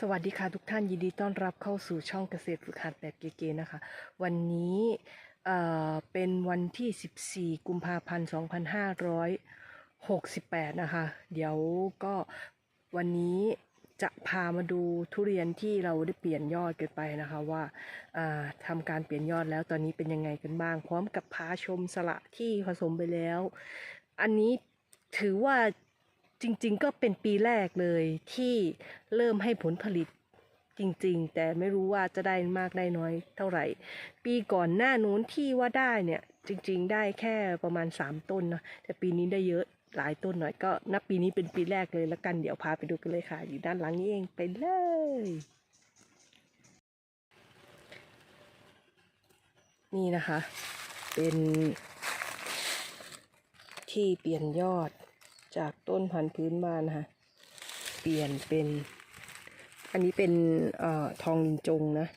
สวัสดีค่ะทุกท่านยินดีต้อนรับเข้าสู่ช่องเกษตรฝึกหัดแบบเก๋ๆนะคะ วันนี้เอ่อเป็นวันที่ 14 กุมภาพันธ์ 2568 นะคะ เดี๋ยวก็วันนี้จะพามาดูทุเรียนที่เราได้เปลี่ยนยอดกันไปนะคะว่าอ่าทำการเปลี่ยนยอดแล้วตอนนี้เป็นยังไงกันบ้าง พร้อมกับพาชมสละที่ผสมไปแล้ว อันนี้ถือว่า จริงๆ ก็เป็นปีแรกเลยที่เริ่มให้ผลผลิตจริงๆ แต่ไม่รู้ว่าจะได้มากได้น้อยเท่าไหร่ ปีก่อนหน้านู้นที่ว่าได้เนี่ยจริงๆ ได้แค่ประมาณ 3 ต้นนะแต่ปีนี้ได้เยอะหลายต้นหน่อยก็นับปีนี้เป็นปีแรกเลยแล้วกันเดี๋ยวพาไปดูกันเลยค่ะ อยู่ด้านหลังนี้เองไปเลย นี่นะคะ เป็นที่เปลี่ยนยอด จากต้นพันธุ์พื้นบ้านนะคะเปลี่ยนเป็น อันนี้เป็นอทองลินจงนะ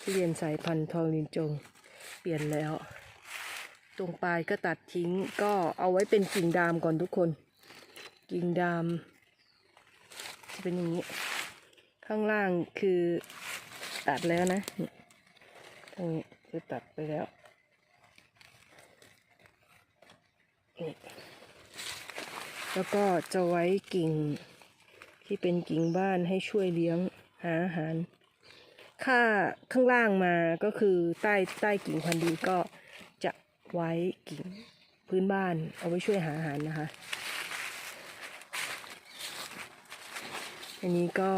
ทุเรียนสายพันธุ์ทองลินจง เปลี่ยนแล้ว ตรงปลายก็ตัดทิ้งก็เอาไว้เป็นกิ่งดามก่อนทุกคน กิ่งดาม จะเป็นอย่างนี้ ข้างล่างคือตัดแล้วนะนี่ตรงนี้คือตัดไปแล้วนี่ แล้วก็จะไว้กิ่งที่เป็นกิ่งบ้านให้ช่วยเลี้ยงหาอาหาร ค่าข้างล่างมาก็คือใต้ใต้กิ่งพันธุ์ดีก็จะไว้กิ่งพื้นบ้านเอาไว้ช่วยหาอาหารนะคะ อันนี้ก็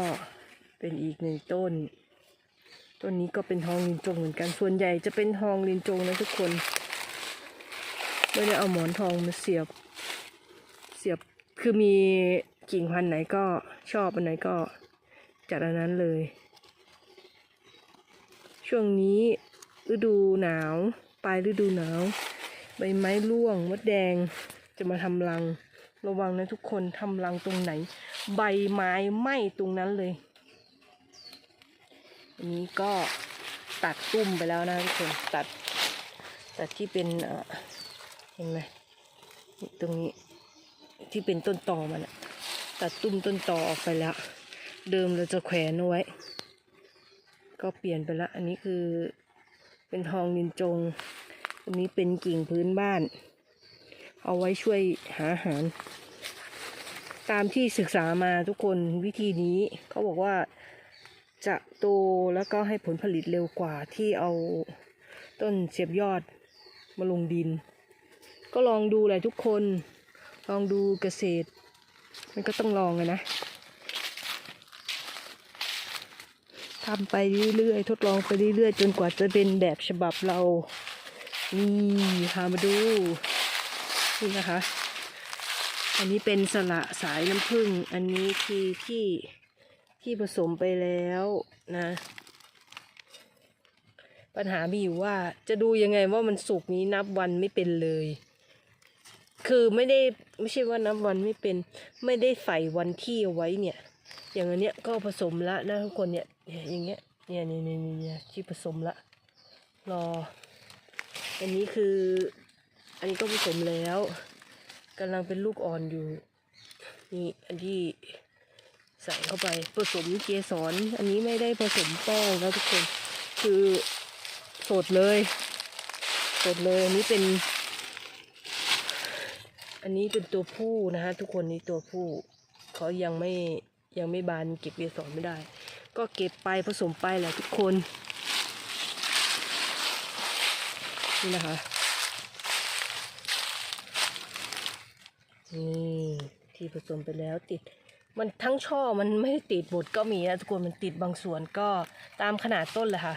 เป็นอีกหนึ่งต้น ต้นนี้ก็เป็นทองลินจงเหมือนกัน ส่วนใหญ่จะเป็นทองลินจงนะทุกคน ไม่ได้เอาหมอนทองมาเสียบ เสียบ คือมีกิ่งพันธุ์ไหนก็ชอบอันไหนก็จัดอันนั้นเลย ช่วงนี้ฤดูหนาวปลายฤดูหนาว ใบไม้ร่วงมดแดงจะมาทำรัง ระวังนะทุกคนทำรังตรงไหน ใบไม้ไหม้ตรงนั้นเลย อันนี้ก็ตัดตุ้มไปแล้วนะทุกคนตัดตัดที่เป็นเห็นไหมตรงนี้ ที่เป็นต้นตอมันตัดตุ้มต้นตอออกไปแล้ว เดิมเราจะแขวนเอาไว้ ก็เปลี่ยนไปละ อันนี้คือเป็นทองนินจง อันนี้เป็นกิ่งพื้นบ้าน เอาไว้ช่วยหาอาหาร ตามที่ศึกษามาทุกคนวิธีนี้เขาบอกว่าจะโตแล้วก็ให้ผลผลิตเร็วกว่าที่เอาต้นเสียบยอดมาลงดิน ก็ลองดูแหละทุกคน ลองดูเกษตร มันก็ต้องลองอะนะทำไปเรื่อยๆ ทดลองไปเรื่อยๆ จนกว่าจะเป็นแบบฉบับเรา นี่พามาดู นี่นะคะ อันนี้เป็นสละสายน้ำผึ้ง อันนี้ที่ที่ที่ผสมไปแล้วนะ ปัญหามีอยู่ว่าจะดูยังไงว่ามันสุกนี้นับวันไม่เป็นเลย คือไม่ได้ไม่ใช่ว่านับวันไม่เป็น ไม่ได้ใส่วันที่เอาไว้เนี่ย อย่างอันเนี้ยก็ผสมละนะทุกคนเนี่ยอย่างเงี้ยเนี่ยเนี่ยเนี่ยเนี่ยเนี่ยที่ผสมละรอ อันนี้คือ อันนี้ก็ผสมแล้วกำลังเป็นลูกอ่อนอยู่ นี่อันที่ใส่เข้าไปผสมเกสรอันนี้ไม่ได้ผสมแป้งแล้วทุกคน คือสดเลย สดเลยอันนี้เป็น อันนี้เป็นตัวผู้นะฮะทุกคนนี่ตัวผู้เขายังไม่ยังไม่บานเก็บเกสรไม่ได้ ก็เก็บไปผสมไปแหละทุกคนนี่นะคะนี่ที่ผสมไปแล้วติด มันทั้งช่อมันไม่ติดหมดก็มีนะทุกคนมันติดบางส่วนก็ตามขนาดต้นแหละค่ะ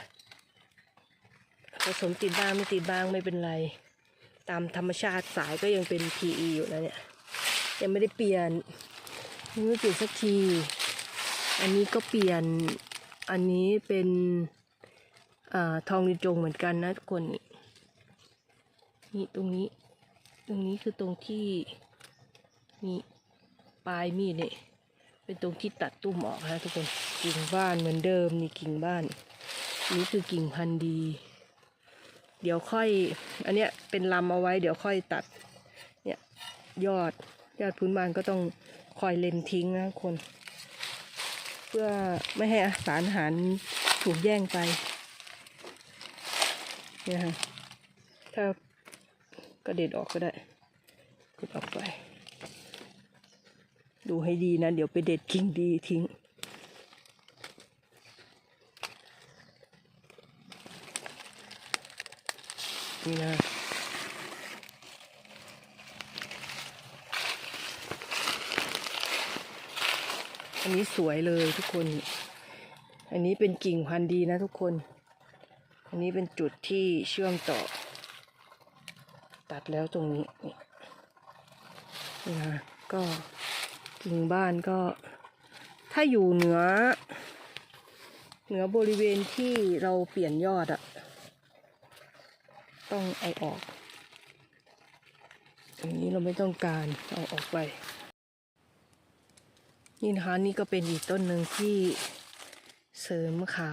ผสมติดบ้างไม่ติดบ้างไม่เป็นไร ตามธรรมชาติสายก็ยังเป็น PE อยู่นะเนี่ย ยังไม่ได้เปลี่ยนยังไม่เปลี่ยนสักที อันนี้ก็เปลี่ยน อันนี้เป็นอทองดิจงเหมือนกันนะทุกคนนี่นี่ตรงนี้ ตรงนี้คือตรงที่มีปลายมีดเนี่ยเป็นตรงที่ตัดตุ้มออกนะทุกคนกิ่งบ้านเหมือนเดิมนี่กิ่งบ้าน นี่คือกิ่งพันธุ์ดี เดี๋ยวค่อย อันเนี้ยเป็นลำเอาไว้ เดี๋ยวค่อยตัด เนี่ยยอดยอดพื้นบ้านก็ต้องคอยเล็มทิ้งนะคน เพื่อไม่ให้สารอาหารถูกแย่งไปเนี่ยฮะถ้าก็เด็ดออกก็ได้กดออกไป ดูให้ดีนะ เดี๋ยวไปเด็ดกิ่งดีทิ้ง นี่นะอันนี้สวยเลยทุกคน อันนี้เป็นกิ่งพันธุ์ดีนะทุกคน อันนี้เป็นจุดที่เชื่อมต่อ ตัดแล้วตรงนี้นี่นี่นะก็กิ่งบ้านก็ ถ้าอยู่เหนือ เหนือบริเวณที่เราเปลี่ยนยอดอะ ต้องเอาออก อันนี้เราไม่ต้องการเอาออกไป นี่นะคะนี่ก็เป็นอีกต้นหนึ่งที่เสริมขา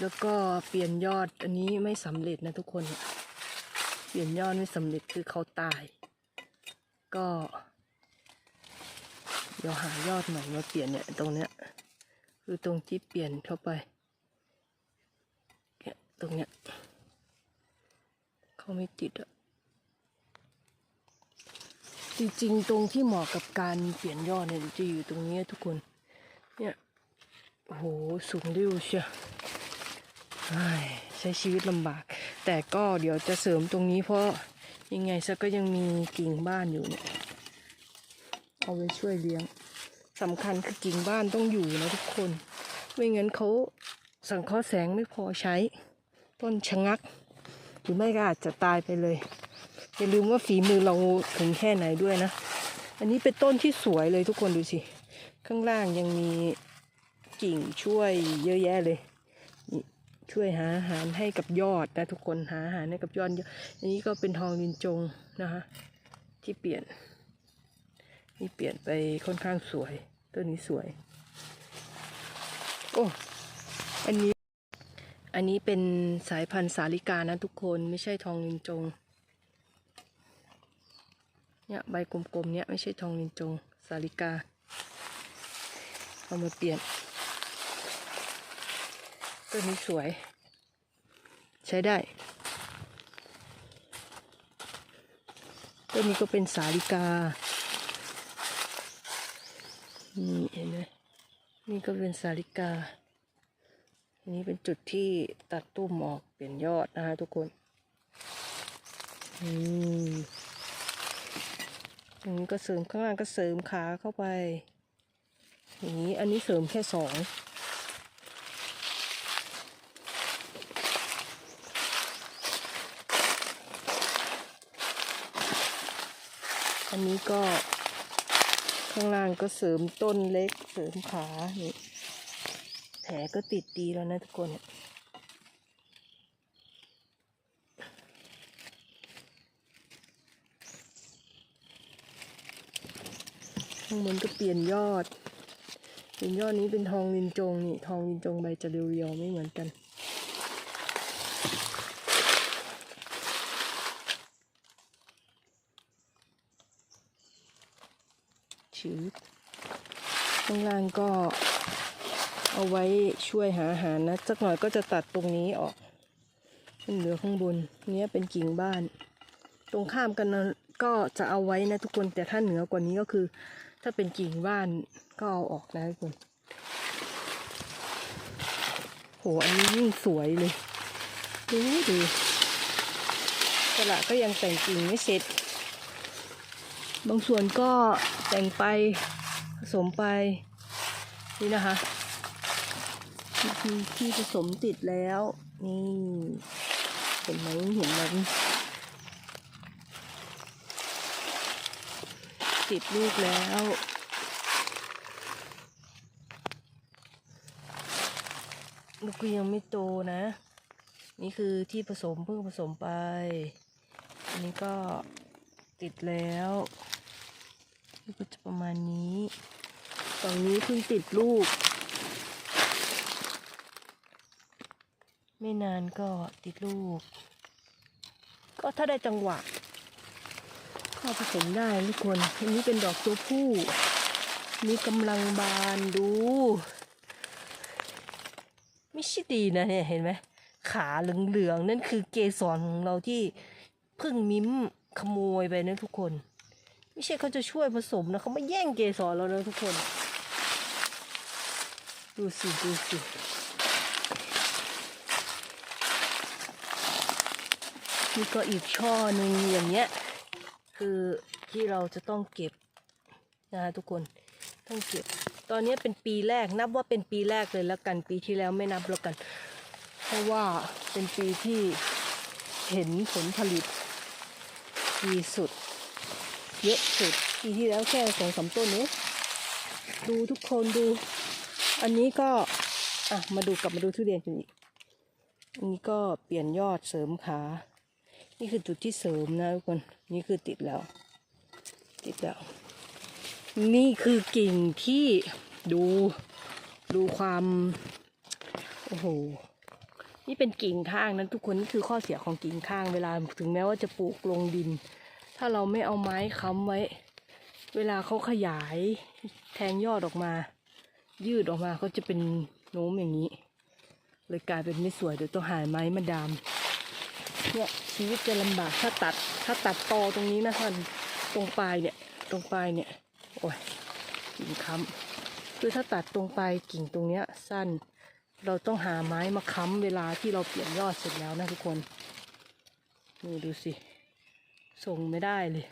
แล้วก็เปลี่ยนยอดอันนี้ไม่สำเร็จนะทุกคน เปลี่ยนยอดไม่สำเร็จคือเขาตาย ก็ เดี๋ยวหายอดใหม่มาเปลี่ยนเนี่ยตรงเนี้ยคือตรงที่เปลี่ยนเข้าไปเนี่ยตรงเนี้ย เขาไม่ติดอะจริงๆตรงที่เหมาะกับการเปลี่ยนยอดเนี่ยจะอยู่ตรงนี้ทุกคน เนี่ยโอ้โหสูงริ้วเชียวเฮ้ยใช้ชีวิตลำบาก แต่ก็เดี๋ยวจะเสริมตรงนี้เพราะยังไงซะก็ยังมีกิ่งบ้านอยู่เนี่ยเอาไว้ช่วยเลี้ยงสำคัญคือกิ่งบ้านต้องอยู่นะทุกคน ไม่งั้นเขาสังเคราะห์แสงไม่พอใช้ ต้นชะงัก หรือไม่ก็อาจจะตายไปเลย อย่าลืมว่าฝีมือเราถึงแค่ไหนด้วยนะ อันนี้เป็นต้นที่สวยเลยทุกคนดูสิ ข้างล่างยังมีกิ่งช่วยเยอะแยะเลยช่วยหาอาหารให้กับยอดนะทุกคนหาอาหารให้กับยอดอะอันนี้ก็เป็นทองลินจงนะคะที่เปลี่ยนนี่เปลี่ยนไปค่อนข้างสวยต้นนี้สวยโอ้อันนี้ อันนี้เป็นสายพันธุ์สาลิกานะทุกคนไม่ใช่ทองลินจง เนี่ยใบกลมๆเนี่ยไม่ใช่ทองลินจง สาลิกา เอามาเปลี่ยนต้นนี้สวย ใช้ได้ต้นนี้ก็เป็นสาลิกา นี่เห็นไหมนี่ก็เป็นสาลิกา นนี้เป็นจุดที่ตัดตุ้มออกเปลี่ยนยอดนะฮะทุกคนอืมอันนี้ก็เสริมข้างล่างก็เสริมขาเข้าไป อย่างนี้อันนี้เสริมแค่สองอันนี้ก็ข้างล่างก็เสริมต้นเล็กเสริมขานี่ ลก็ติดดีแล้วนะทุกคนข้างบนก็เปลี่ยนยอดเปลี่ยนยอดนี้เป็นทองลินจงนี่ทองลินจงใบจะเรียวๆไม่เหมือนกันชื้อข้างล่างก็ เอาไว้ช่วยหาอาหารนะสักหน่อยก็จะตัดตรงนี้ออกมันเหลือข้างบนเนี้ยเป็นกิ่งบ้าน ตรงข้ามกันนะก็จะเอาไว้นะทุกคนแต่ถ้าเหนือกว่านี้ก็คือ ถ้าเป็นกิ่งบ้านก็เอาออกนะทุกคนโหอันนี้ยิ่งสวยเลยดูดูสละก็ยังแต่งกิ่งไม่เสร็จ บางส่วนก็แต่งไปผสมไปนี่นะคะ ที่ที่ผสมติดแล้ว นี่เห็นไหมเห็นไหมติดลูกแล้วลูกก็ยังไม่โตนะ นี่คือที่ผสมเพิ่งผสมไป อันนี้ก็ติดแล้วก็จะประมาณนี้ฝั่งนี้เพิ่งติดลูก ไม่นานก็ติดลูก ก็ถ้าได้จังหวะก็ผสมได้ทุกคนอันนี้เป็นดอกตัวผู้นี่กำลังบานดู ไม่ใช่ดีนะเนี่ยเห็นไหมขาเหลืองๆนั่นคือเกสรของเราที่เพิ่งมิ้มขโมยไปนะทุกคน ไม่ใช่เขาจะช่วยผสมนะเขาไม่แย่งเกสรเรานะทุกคน ดูสิดูสิ นี่ก็อีกช่อหนึ่งอย่างเงี้ย คือที่เราจะต้องเก็บนะทุกคนต้องเก็บ ตอนนี้เป็นปีแรกนับว่าเป็นปีแรกเลยแล้วกันปีที่แล้วไม่นับแล้วกัน เพราะว่าเป็นปีที่เห็นผลผลิตดีสุด เยอะสุดปีที่แล้วแค่สองสามต้นนี้ดูทุกคนดู อันนี้ก็อะมาดูกลับมาดูทุเรียนกันอีกอันนี้ก็เปลี่ยนยอดเสริมขา นี่คือจุดที่เสริมนะทุกคน นี่คือติดแล้ว ติดแล้ว นี่คือกิ่งที่ดูดูความ โอ้โห นี่เป็นกิ่งข้างนั้นทุกคนนี่คือข้อเสียของกิ่งข้างเวลาถึงแม้ว่าจะปลูกลงดิน ถ้าเราไม่เอาไม้ค้ำไว้ เวลาเขาขยายแทงยอดออกมา ยืดออกมาเขาจะเป็นโน้มอย่างนี้ เลยกลายเป็นไม่สวยเดี๋ยวต้องหาไม้มาดามเนี่ย ชีวิตจะลำบากถ้าตัดถ้าตัดตอตรงนี้นะท่านตรงปลายเนี่ยตรงปลายเนี่ยโอ้ยกิ่งค้ำคือถ้าตัดตรงปลายกิ่งตรงเนี้ยสั้น เราต้องหาไม้มาค้ำเวลาที่เราเปลี่ยนยอดเสร็จแล้วนะทุกคนนี่ดูสิส่งไม่ได้เลย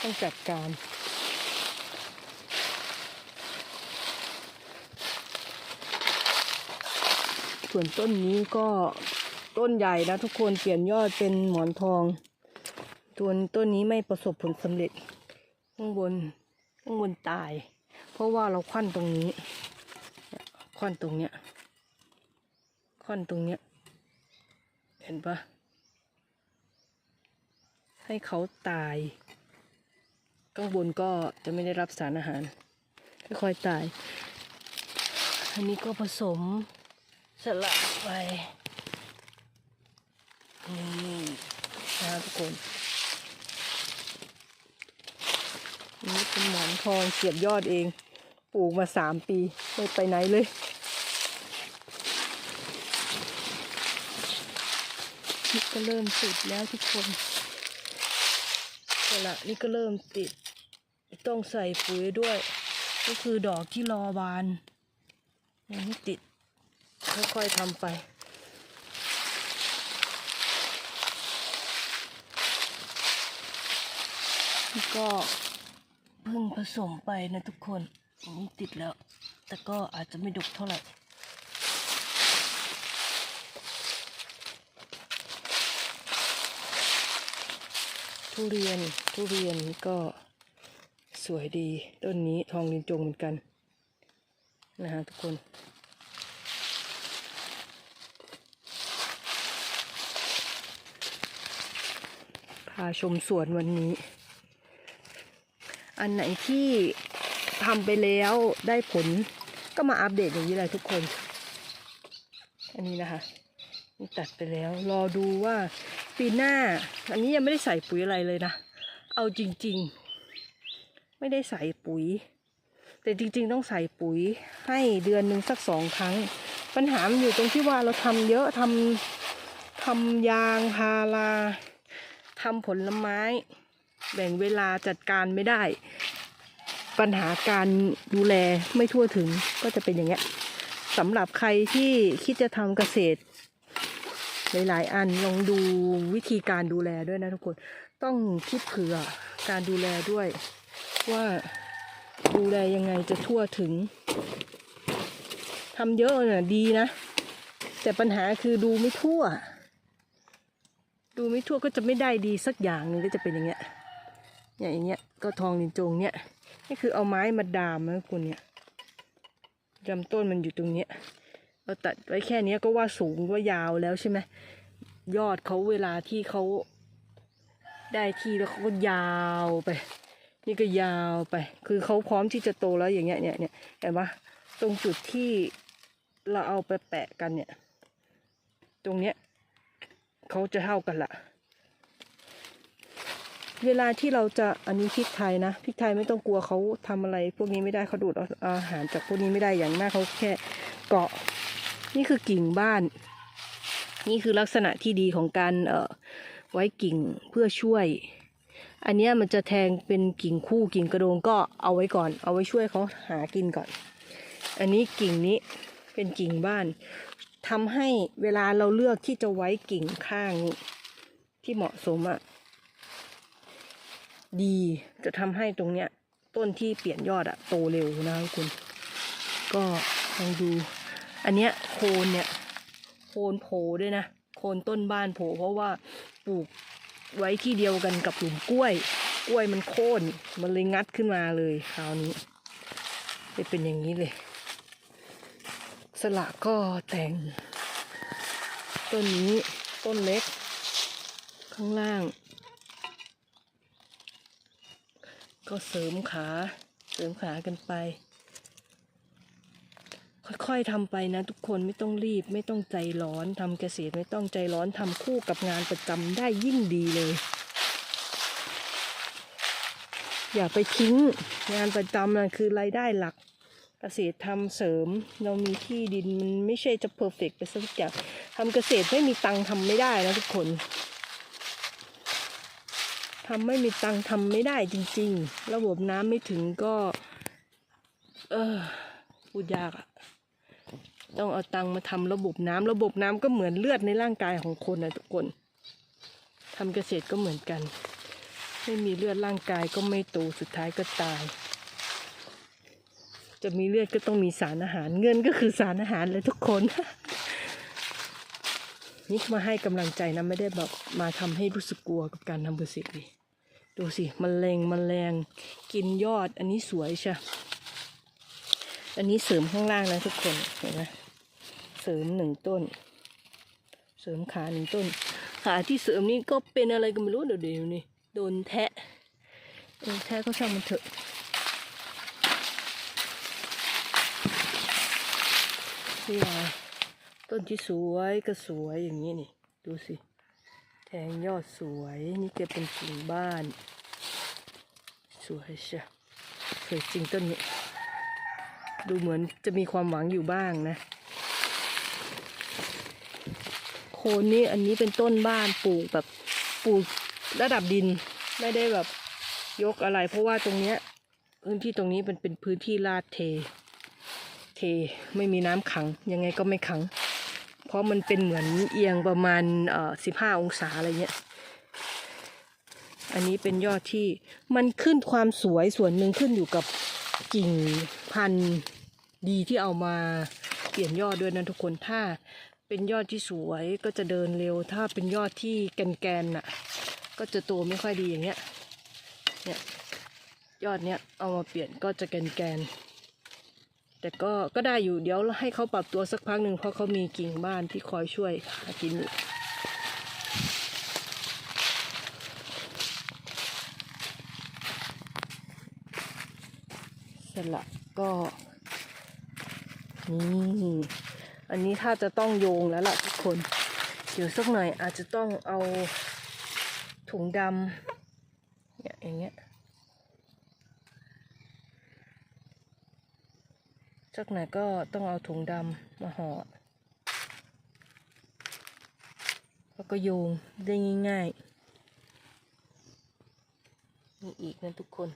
ต้องจัดการส่วนต้นนี้ก็ ต้นใหญ่นะทุกคนเปลี่ยนยอดเป็นหมอนทองตัวต้นนี้ไม่ประสบผลสำเร็จ ข้างบนข้างบนตาย เพราะว่าเราควันตรงนี้ควันตรงเนี้ยควันตรงเนี้ย เห็นปะให้เขาตาย ข้างบนก็จะไม่ได้รับสารอาหารค่อยๆตาย อันนี้ก็ผสมสลับไป นี่นะทุกคนนี่เป็นหมอนทองเสียบยอดเอง ปลูกมาสามปี ไม่ไปไหนเลย นี่ก็เริ่มติดแล้วทุกคนเอาละนี่ก็เริ่มติด ต้องใส่ปุ๋ยด้วย ก็คือดอกที่รอบานยังไม่ติด ค่อยๆทำไป นี่ก็เพิ่งผสมไปนะทุกคนอันนี้ติดแล้ว แต่ก็อาจจะไม่ดกเท่าไหร่ทุเรียนทุเรียนก็สวยดีต้นนี้ทองลินจงเหมือนกัน นะฮะทุกคน พาชมสวนวันนี้ อันไหนที่ทำไปแล้วได้ผลก็มาอัปเดตอย่างนี้เลยทุกคน อันนี้นะคะนี่ตัดไปแล้ว รอดูว่าปีหน้า อันนี้ยังไม่ได้ใส่ปุ๋ยอะไรเลยนะ เอาจริง ๆ ไม่ได้ใส่ปุ๋ย แต่จริง ๆ ต้องใส่ปุ๋ยให้เดือนหนึ่งสักสองครั้ง ปัญหามันอยู่ตรงที่ว่าเราทำเยอะทำทำยางพาราทำผลไม้ แบ่งเวลาจัดการไม่ได้ ปัญหาการดูแลไม่ทั่วถึงก็จะเป็นอย่างเงี้ยสำหรับใครที่คิดจะทำเกษตร หลาย ๆ อันลองดูวิธีการดูแลด้วยนะทุกคน ต้องคิดเผื่อการดูแลด้วย ว่าดูแลยังไงจะทั่วถึงทำเยอะน่ะดีนะ แต่ปัญหาคือดูไม่ทั่ว ดูไม่ทั่วก็จะไม่ได้ดีสักอย่างหนึงก็จะเป็นอย่างเงี้ย เนี่ยอย่างเงี้ยก็ทองลินจงเนี่ยนี่คือเอาไม้มาดามนะคุณเนี่ยลำต้นมันอยู่ตรงเนี้ยเราตัดไว้แค่เนี้ยก็ว่าสูงว่ายาวแล้วใช่ไหมยอดเขาเวลาที่เขาได้ที่แล้วเขาก็ยาวไป นี่ก็ยาวไป คือเขาพร้อมที่จะโตแล้วอย่างเงี้ยเนี่ยเนี่ยเห็นปะตรงจุดที่เราเอาไปแปะกันเนี่ย ตรงเนี้ยเขาจะเท่ากันละ เวลาที่เราจะอันนี้พริกไทยนะพริกไทยไม่ต้องกลัวเขาทำอะไร พวกนี้ไม่ได้เขาดูดอาหารจากพวกนี้ไม่ได้อย่างมากเขาแค่เกาะ นี่คือกิ่งบ้าน นี่คือลักษณะที่ดีของการเอ่อไว้กิ่งเพื่อช่วย อันนี้มันจะแทงเป็นกิ่งคู่กิ่งกระโดงก็เอาไว้ก่อน เอาไว้ช่วยเขาหากินก่อน อันนี้กิ่งนี้เป็นกิ่งบ้านทำให้เวลาเราเลือกที่จะไว้กิ่งข้างที่เหมาะสมอะ ดีจะทำให้ตรงเนี้ย ต้นที่เปลี่ยนยอดอะโตเร็วนะคะคุณ ก็ลองดู อันเนี้ยโคนเนี่ย โคนโผล่ด้วยนะ โคนต้นบ้านโผล่เพราะว่าปลูกไว้ที่เดียวกันกับหลุมกล้วย กล้วยมันโค่นมันเลยงัดขึ้นมาเลยคราวนี้จะเป็นอย่างนี้เลย สละก็แต่ง ต้นนี้ต้นเล็ก ข้างล่าง ก็เสริมขาเสริมขากันไป ค่อยๆทำไปนะทุกคนไม่ต้องรีบไม่ต้องใจร้อนทำเกษตรไม่ต้องใจร้อนทำคู่กับงานประจำได้ยิ่งดีเลย อย่าไปทิ้งงานประจำนะคือรายได้หลักเกษตรทำเสริมเรามีที่ดินมันไม่ใช่จะเพอร์เฟกไปสักอย่างทำเกษตรไม่มีตังค์ทำไม่ได้นะทุกคน ทำไม่มีตังค์ทำไม่ได้จริง ๆ ระบบน้ำไม่ถึงก็ เออพูดยากอะต้องเอาตังค์มาทำระบบน้ำระบบน้ำก็เหมือนเลือดในร่างกายของคนนะทุกคนทำเกษตรก็เหมือนกัน ไม่มีเลือดร่างกายก็ไม่โตสุดท้ายก็ตาย จะมีเลือดก็ต้องมีสารอาหาร เงินก็คือสารอาหารเลยทุกคนนี่มาให้กำลังใจนะไม่ได้แบบมาทำให้รู้สึกกลัวกับการทำเกษตรดิ ดูสิมแมลงมแมลงกินยอด อันนี้สวยใช่อันนี้เสริมข้างล่างนะทุกคนเห็นไหมเสริมหนึ่งต้น เสริมขาหนึ่งต้น ขาที่เสริมนี่ก็เป็นอะไรก็ไม่รู้เดี๋ยวเดี๋ยวนี่โดนแทะโดนแทะก็ช่างมันเถอะนี่ไงต้นที่สวยก็สวยอย่างนี้นี่ ดูสิ แทงยอดสวย นี่แกเป็นกิ่งบ้าน สวยใช่สวยจริงต้นนี้ ดูเหมือนจะมีความหวังอยู่บ้างนะ โคนนี้อันนี้เป็นต้นบ้านปลูกแบบปลูกระดับดินไม่ได้แบบยกอะไร เพราะว่าตรงเนี้ยพื้นที่ตรงนี้เป็นเป็นพื้นที่ลาดเท เทไม่มีน้ำขังยังไงก็ไม่ขัง เพราะมันเป็นเหมือนเอียงประมาณเอ่อสิบห้าองศาอะไรเงี้ย อันนี้เป็นยอดที่มันขึ้นความสวยส่วนหนึ่งขึ้นอยู่กับกิ่งพันธุ์ดีที่เอามาเปลี่ยนยอดด้วยนะทุกคนถ้าเป็นยอดที่สวยก็จะเดินเร็ว ถ้าเป็นยอดที่แกนๆน่ะ ก็จะโตไม่ค่อยดีอย่างเงี้ยเนี่ยยอดเนี้ยเอามาเปลี่ยนก็จะแกนๆ แต่ก็ก็ได้อยู่เดี๋ยวให้เขาปรับตัวสักพักหนึ่งเพราะเขามีกิ่งบ้านที่คอยช่วยหากินอยู่สละก็นี่อันนี้ถ้าจะต้องโยงแล้วล่ะทุกคน เดี๋ยวสักหน่อยอาจจะต้องเอาถุงดำอย่างเงี้ย สักหน่อยก็ต้องเอาถุงดำมาห่อแล้วก็โยงได้ง่ายๆนี่อีกนะทุกคน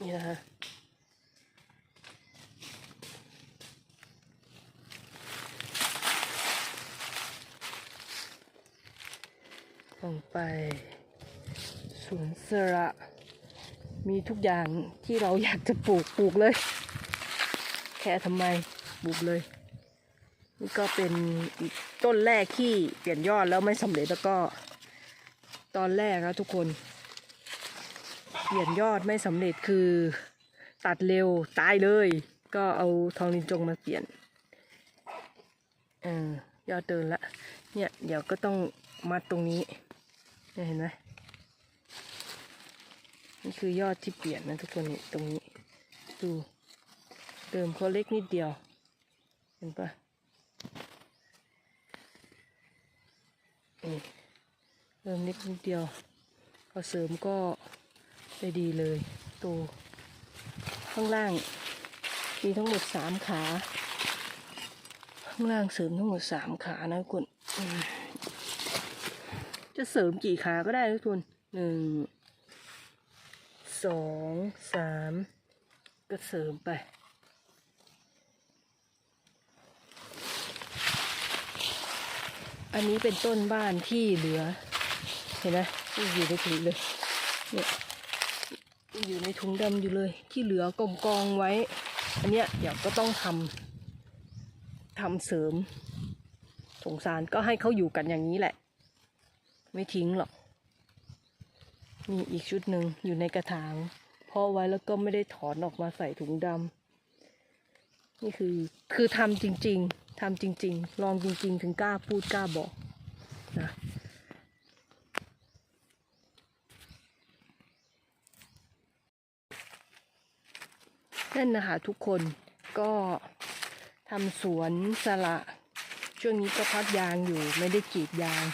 นี่นะคะลงไป สวนสระมีทุกอย่างที่เราอยากจะปลูกปลูกเลย แค่ทำไมปลูกเลย นี่ก็เป็นอีกต้นแรกที่เปลี่ยนยอดแล้วไม่สำเร็จแล้วก็ ตอนแรกนะทุกคน เปลี่ยนยอดไม่สำเร็จคือตัดเร็วตายเลย ก็เอาทองลินจงมาเปลี่ยนเออยอดเดินละเนี่ยเดี๋ยวก็ต้องมัดตรงนี้เนี่ยเห็นไหม นี่คือยอดที่เปลี่ยนนะทุกคนนี่ตรงนี้ ดูเดิมเขาเล็กนิดเดียว เห็นปะนี่เริ่มนิดนิดเดียวพอเสริมก็ได้ดีเลยตัวข้างล่างมีทั้งหมดสามขา ข้างล่างเสริมทั้งหมดสามขานะทุกคนจะเสริมกี่ขาก็ได้ทุกคนหนึ่ง สองสามก็เสริมไป อันนี้เป็นต้นบ้านที่เหลือ เห็นไหมยังอยู่ในถุงเลยเนี่ยยังอยู่ในถุงดำอยู่เลย ที่เหลือกองกองไว้ อันเนี้ยเดี๋ยวก็ต้องทำทำเสริมสงสารก็ให้เขาอยู่กันอย่างนี้แหละ ไม่ทิ้งหรอก มีอีกชุดหนึ่งอยู่ในกระถางเพาะไว้แล้วก็ไม่ได้ถอนออกมาใส่ถุงดำนี่คือคือทำจริง ๆทำจริง ๆ ลองจริง ๆ ถึงกล้าพูดกล้าบอกนะนั่นนะคะทุกคนก็ทำสวนสละช่วงนี้ก็พักยางอยู่ไม่ได้กรีดยาง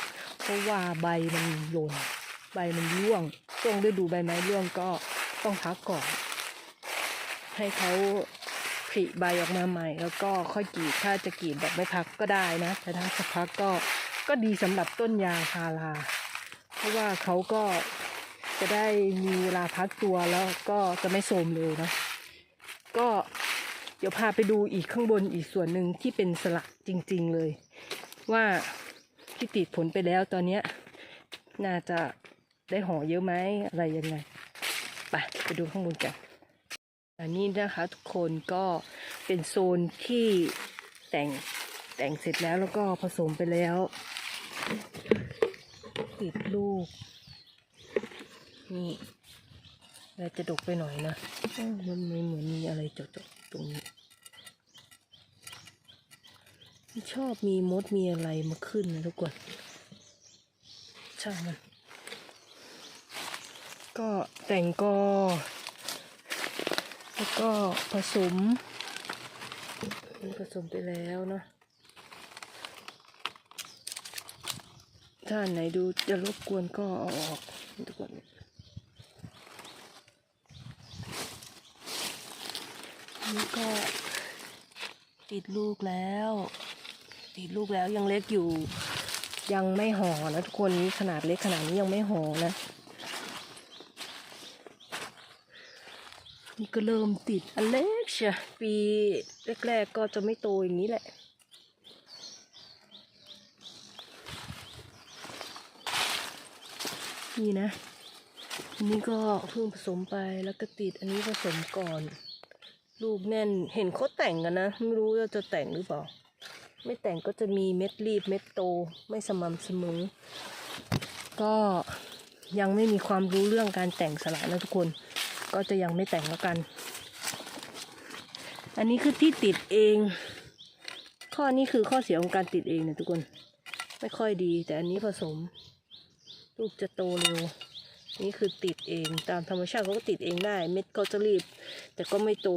เพราะว่าใบมันหล่น ใบมันร่วงช่วงฤดูใบไม้ร่วงก็ต้องพักก่อน ให้เขาผลิใบออกมาใหม่ แล้วก็ค่อยกรีดถ้าจะกรีดแบบไม่พักก็ได้นะ แต่ถ้าจะพักก็ก็ดีสำหรับต้นยางพาราเพราะว่าเขาก็จะได้มีเวลาพักตัวแล้วก็จะไม่โทรมเร็วนะก็เดี๋ยวพาไปดูอีกข้างบนอีกส่วนหนึ่งที่เป็นสลักจริง ๆเลย ว่าที่ติดผลไปแล้วตอนนี้น่าจะ ได้ห่อเยอะไหมอะไรยังไงไปไปดูข้างบนกันอันนี้นะคะทุกคนก็เป็นโซนที่แต่งแต่งเสร็จแล้วแล้วก็ผสมไปแล้ว ติดลูก นี่แล้วจะดกไปหน่อยนะมันไม่เหมือนมีอะไรเจาะๆตรงนี้ชอบมีมดมีอะไรมาขึ้นนะทุกคนช่างมัน ก็แต่งกอ แล้วก็ผสมผสมไปแล้วเนาะถ้านไหนดูจะรบกวนก็เอาออกทุกคนนี่ก็ติดลูกแล้ว ติดลูกแล้วยังเล็กอยู่ ยังไม่ห่อนะทุกคนนี้ขนาดเล็กขนาดนี้ยังไม่ห่อนะ นี่ก็เริ่มติดอันเล็กเชียปีแรกๆก็จะไม่โตอย่างนี้แหละนี่นะอันนี้ก็เพิ่งผสมไปแล้วก็ติดอันนี้ผสมก่อนลูกแน่นเห็นเขาแต่งกันนะ ไม่รู้ว่าจะแต่งหรือเปล่า ไม่แต่งก็จะมีเม็ดรีบเม็ดโตไม่สม่ำเสมอ ก็ยังไม่มีความรู้เรื่องการแต่งสละนะทุกคน ก็จะยังไม่แต่งแล้วกัน อันนี้คือที่ติดเอง ข้อนี้คือข้อเสียของการติดเองนะทุกคน ไม่ค่อยดี แต่อันนี้ผสม ลูกจะโตเร็ว นี่คือติดเองตามธรรมชาติเขาก็ติดเองได้ เม็ดก็จะรีบ แต่ก็ไม่โต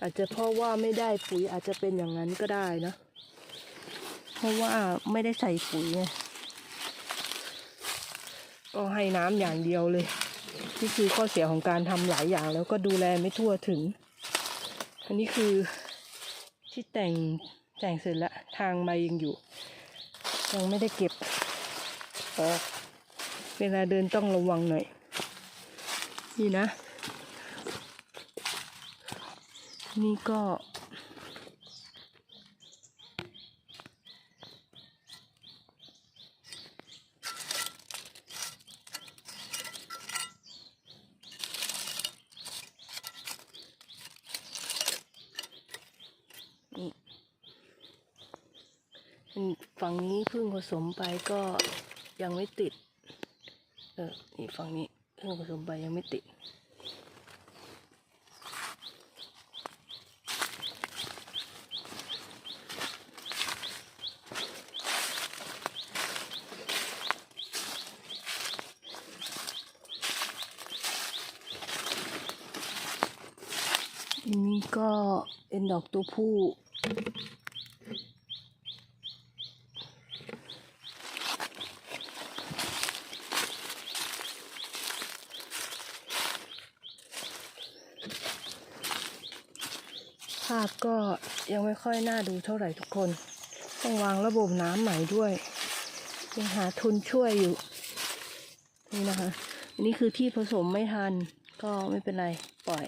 อาจจะเพราะว่าไม่ได้ปุ๋ยอาจจะเป็นอย่างนั้นก็ได้นะ เพราะว่าไม่ได้ใส่ปุ๋ยไงก็ให้น้ำอย่างเดียวเลย นี่คือข้อเสียของการทำหลายอย่างแล้วก็ดูแลไม่ทั่วถึง อันนี้คือที่แต่งแต่งเสร็จแล้วทางมายังอยู่ ยังไม่ได้เก็บออกเวลาเดินต้องระวังหน่อย นี่นะ นี่ก็ นี่อืม ฝั่งนี้พิ่งผสมไปก็ยังไม่ติด เออนี่ฝั่งนี้พิ่งผสมไปยังไม่ติด อันนี้ก็เป็นดอกตัวผู้ ภาพก็ยังไม่ค่อยน่าดูเท่าไหร่ทุกคน ต้องวางระบบน้ำใหม่ด้วยยังหาทุนช่วยอยู่ นี่นะคะ อันนี้คือที่ผสมไม่ทัน ก็ไม่เป็นไรปล่อย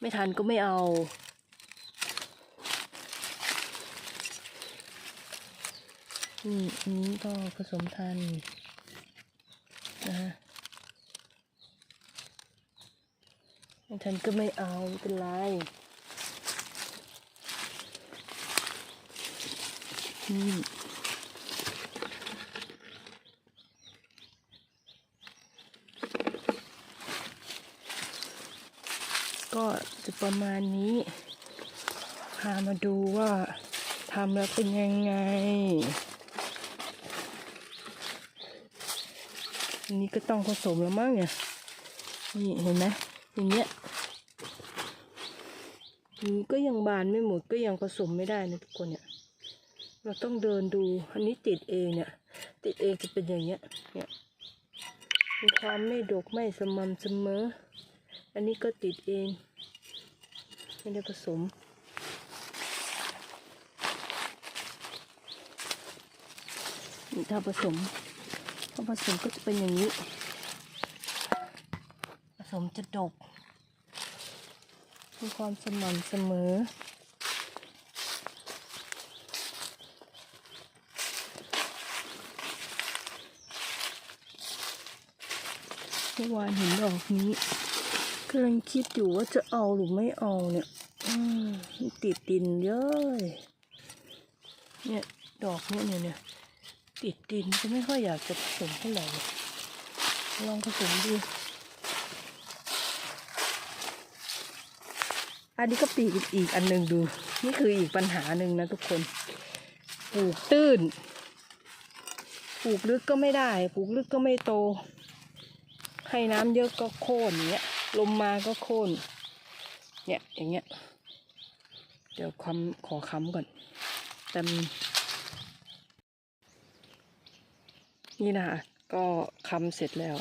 ไม่ทันก็ไม่เอานี่อันนี้ก็ผสมทันนะฮะไม่ทันก็ไม่เอาไม่เป็นไร นี่ก็จะประมาณนี้ พามาดูว่าทำแล้วเป็นยังไง อันนี้ก็ต้องผสมแล้วมั้งเนี่ย นี่เห็นไหมอย่างเงี้ยนี่ก็ยังบานไม่หมดก็ยังผสมไม่ได้นะทุกคนเนี่ย เราต้องเดินดู อันนี้ติดเองเนี่ย ติดเองจะเป็นอย่างเงี้ย เนี่ย มีความไม่ดกไม่สม่ำเสมอ อันนี้ก็ติดเอง ไม่ได้ผสมนี่ถ้าผสมถ้าผสมก็จะเป็นอย่างนี้ ผสมจะดก มีความสม่ำเสมอ เมื่อ วานเห็นดอกนี้กำลังคิดอยู่ว่าจะเอาหรือไม่เอาเนี่ยติดดินเยอะเนี่ยดอกเนี่ยเนี่ยเนี่ยติดดินก็ไม่ค่อยอยากจะผสมเท่าไหร่เลยลองผสมดูอันนี้ก็ปีกอีกอันหนึ่งดู นี่คืออีกปัญหาหนึ่งนะทุกคนปลูกตื้นปลูกลึกก็ไม่ได้ปลูกลึกก็ไม่โต ให้น้ำเยอะก็โค่นอย่างเงี้ยลมมาก็โค่นเนี่ยอย่างเงี้ยเดี๋ยวคำขอค้ำก่อนแต่นี่นะคะก็ค้ำเสร็จแล้ว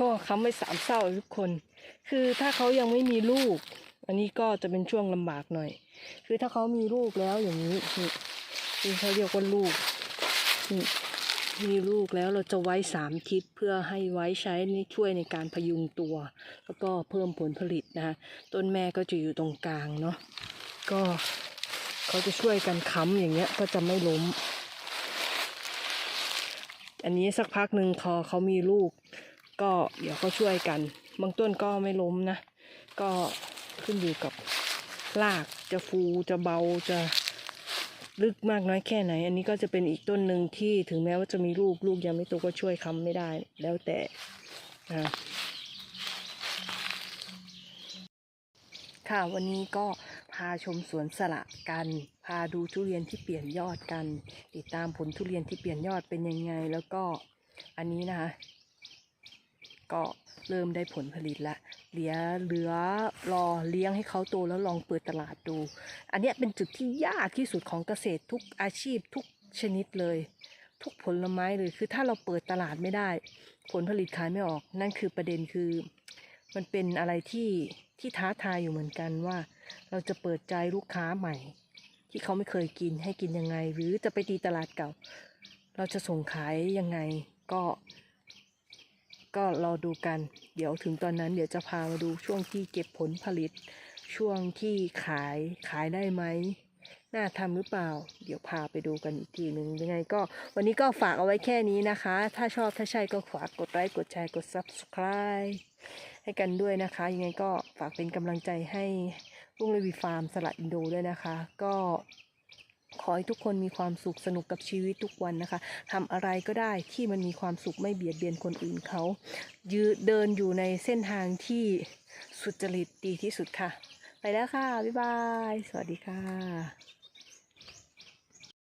ก็ค้ำไว้สามเศร้าทุกคน คือถ้าเขายังไม่มีลูก อันนี้ก็จะเป็นช่วงลำบากหน่อย คือถ้าเขามีลูกแล้วอย่างนี้นี่เขาเรียกว่าลูกนี่ มีลูกแล้วเราจะไว้สามทิศเพื่อให้ไว้ใช้ในช่วยในการพยุงตัว แล้วก็เพิ่มผลผลิตนะคะต้นแม่ก็จะอยู่ตรงกลางเนาะก็เขาจะช่วยกันค้ำอย่างเงี้ยก็จะไม่ล้ม อันนี้สักพักหนึ่งพอเขามีลูก ก็เดี๋ยวเขาช่วยกัน บางต้นก็ไม่ล้มนะ ก็ขึ้นอยู่กับรากจะฟูจะเบาจะ ลึกมากน้อยแค่ไหน อันนี้ก็จะเป็นอีกต้นหนึ่งที่ถึงแม้ว่าจะมีลูกลูกยังไม่โตก็ช่วยค้ำไม่ได้ แล้วแต่นะค่ะวันนี้ก็พาชมสวนสละกัน พาดูทุเรียนที่เปลี่ยนยอดกัน ติดตามผลทุเรียนที่เปลี่ยนยอดเป็นยังไง แล้วก็อันนี้นะคะ ก็ เริ่มได้ผลผลิตละเหลือเหลือรอเลี้ยงให้เขาโตแล้วลองเปิดตลาดดู อันนี้เป็นจุดที่ยากที่สุดของเกษตรทุกอาชีพทุกชนิดเลย ทุกผลไม้เลยคือถ้าเราเปิดตลาดไม่ได้ ผลผลิตขายไม่ออก นั่นคือประเด็นคือ มันเป็นอะไรที่ที่ท้าทายอยู่เหมือนกันว่า เราจะเปิดใจลูกค้าใหม่ ที่เขาไม่เคยกินให้กินยังไง หรือจะไปตีตลาดเก่า เราจะส่งขายยังไงก็ ก็รอดูกัน เดี๋ยวถึงตอนนั้นเดี๋ยวจะพามาดูช่วงที่เก็บผลผลิต ช่วงที่ขายขายได้ไหมน่าทำหรือเปล่า เดี๋ยวพาไปดูกันอีกทีหนึ่งยังไงก็ วันนี้ก็ฝากเอาไว้แค่นี้นะคะ ถ้าชอบถ้าใช่ก็ฝากกดไลค์กดแชร์กด subscribe ให้กันด้วยนะคะ ยังไงก็ฝากเป็นกำลังใจให้ลุงเลวีฟาร์มสละอินโดด้วยนะคะ ก็ ขอให้ทุกคนมีความสุขสนุกกับชีวิตทุกวันนะคะทำอะไรก็ได้ที่มันมีความสุขไม่เบียดเบียนคนอื่นเขา ยืเดินอยู่ในเส้นทางที่สุจริตดีที่สุดค่ะ ไปแล้วค่ะ บ๊ายบาย สวัสดีค่ะ